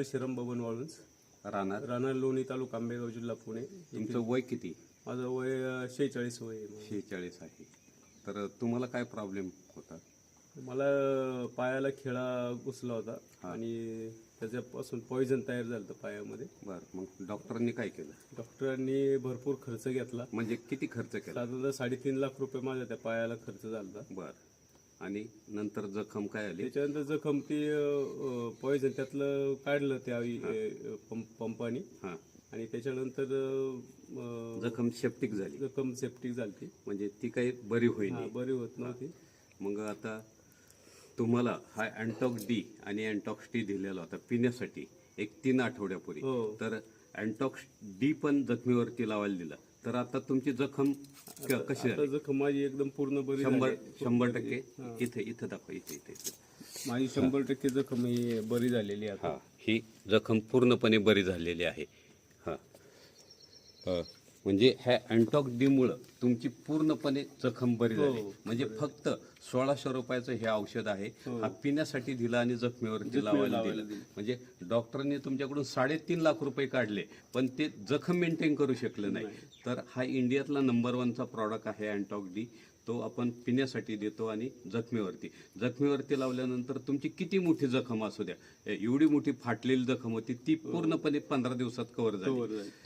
काळशीराम बबन वाळूंज राहणार? राहणार लोणी तालुका आंबेगाव जिल्हा पुणे. तुमचं वय किती? माझं वय शेहेचाळीस वय आहे माझं. शेहेचाळीस आहे. तर तुम्हाला काय प्रॉब्लेम होता? मला पायाला खेळा घुसला होता आणि त्याच्यापासून पॉइझन तयार झालं होतं पायामध्ये. बरं मग डॉक्टरांनी काय केलं? डॉक्टरांनी भरपूर खर्च घेतला. म्हणजे किती खर्च केला? साधारण साडेतीन लाख रुपये माझ्या त्या पायाला खर्च झाला होता. बरं. आणि नंतर जखम काय आली? त्याच्यानंतर जखम ती पॉइझन त्यातलं काढलं त्या पंपानी हां. आणि त्याच्यानंतर जखम सेप्टिक झाली. जखम सेप्टिक झाली म्हणजे ती काही बरी होईल बरी होत नव्हती. मग आता तुम्हाला हा अँटॉक्स डी आणि अँटॉक्स टी दिलेला होता पिण्यासाठी एक तीन आठवड्यापूर्वी. हो. तर अँटॉक्स डी पण जखमीवरती लावायला दिला. तर आता तुमची जखम क- कशी झाली? आता जखम माझी एकदम पूर्ण बरी शंभर झाली. शंभर टक्के? इथे इथं दाखवा इथे इथे. इथे माझी शंभर टक्के जखम ही बरी झालेली आहे आता. हा. ही जखम पूर्णपणे बरी झालेली आहे. हा. अ, म्हणजे ह्या अँटॉक डी मुळे तुमची पूर्णपणे जखम बरी झाली. म्हणजे फक्त सोळाशे रुपयाचं हे औषध आहे. हा. पिण्यासाठी दिला आणि जखमेवरती लावायला दिलं. म्हणजे डॉक्टरांनी तुमच्याकडून साडेतीन लाख रुपये काढले पण ते जखम मेंटेन करू शकले नाही. तर हा इंडियातला नंबर वनचा प्रॉडक्ट आहे अँटॉक डी तो आपण पिण्यासाठी देतो आणि जखमेवरती. जखमेवरती लावल्यानंतर तुमची किती मोठी जखम असू द्या. एवढी मोठी फाटलेली जखम होती ती पूर्णपणे पंधरा दिवसात कव्हर झाली.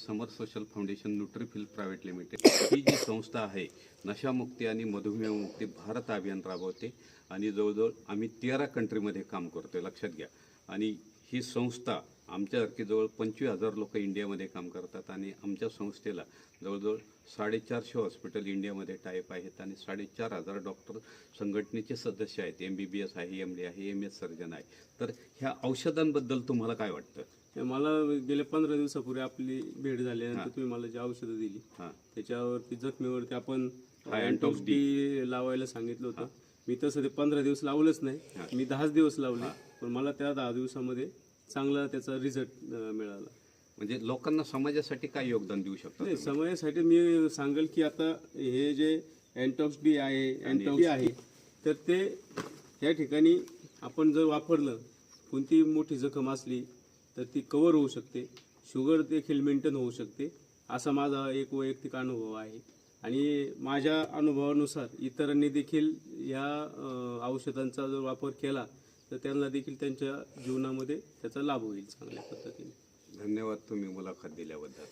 Samar social foundation Nutrifill private limited. ही जी संस्था आहे. नशामुक्ती आणि मधुमेहमुक्ती भारत अभियान राबवते. आणि जवळजवळ आम्ही तेरा कंट्रीमध्ये काम करतोय. लक्षात घ्या. आणि ही संस्था आमच्यासारखी जवळ पंचवीस हजार लोक इंडियामध्ये काम करतात आणि आमच्या संस्थेला जवळजवळ साडेचारशे हॉस्पिटल इंडियामध्ये टाईप आहेत आणि साडेचार हजार डॉक्टर संघटनेचे सदस्य आहेत. एम बी बी एस आहे एम डी आहे एम एस सर्जन आहे. तर ह्या औषधांबद्दल तुम्हाला काय वाटतं? मला गेल्या पंधरा दिवसापूर्वी आपली भेट झाल्यानंतर तुम्ही मला जी औषधं दिली हां. त्याच्यावरती जखमेवरती आपण डी लावायला सांगितलं होतं. मी तसं ते पंधरा दिवस लावलंच नाही. मी दहाच दिवस लावले. पण मला त्या दहा दिवसामध्ये चांगला त्याचा रिझल्ट मिळाला. म्हणजे लोकांना समाजासाठी काय योगदान देऊ शकतात नाही समयासाठी मी सांगेल की आता हे जे अँटॉक्स बी आहे अँटॉक्स आहे तर ते या ठिकाणी आपण जर वापरलं कोणती मोठी जखम असली तर ती कव्हर होऊ शकते. शुगर देखील मेंटेन होऊ शकते. असा माझा एक वैयक्तिक अनुभव आहे. आणि माझ्या अनुभवानुसार इतरांनी देखील या औषधांचा जर वापर केला तर त्यांना देखील त्यांच्या जीवनामध्ये त्याचा लाभ होईल चांगल्या पद्धतीने. धन्यवाद तुम्ही मुलाखत दिल्याबद्दल.